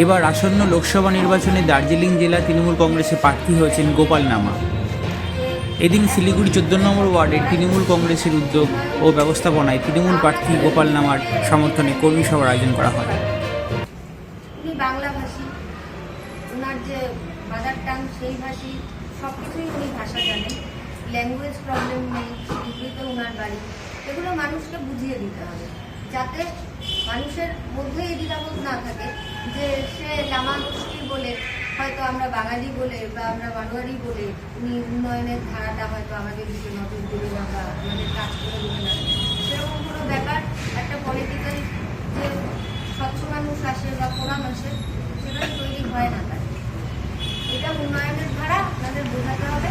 এবার আসন্ন লোকসভা নির্বাচনে দার্জিলিং জেলা তৃণমূল কংগ্রেসে প্রার্থী হয়েছেন গোপাল নামা। এদিন শিলিগুড়ি চোদ্দ নম্বর ওয়ার্ডের তৃণমূল কংগ্রেসের উদ্যোগ ও ব্যবস্থাপনায় তৃণমূল প্রার্থী গোপাল নামার সমর্থনে কর্মী সভার আয়োজন করা হয়। ল্যাঙ্গুয়েজ প্রবলেম নেই ওনার বাড়ি। এগুলো মানুষকে বুঝিয়ে দিতে হবে। যাতে মানুষের মধ্যে এই দ্বিধাবোধ না থাকে যে সে লামা গোষ্ঠীর বলে হয়তো আমরা বাঙালি বলে বা আমরা মানোয়ারি বলে উনি উন্নয়নের ধারাটা হয়তো আমাদের দিকে নজর দেবে না বা আমাদের কাজ করে দেবে না। সেরকম কোনো ব্যাপার, একটা পলিটিক্যাল যে স্বচ্ছ মানুষ আসে বা ফোরাম আসে সেটা তৈরি হয় না তার। এটা উন্নয়নের ধারা, আপনাদের বোঝাতে হবে।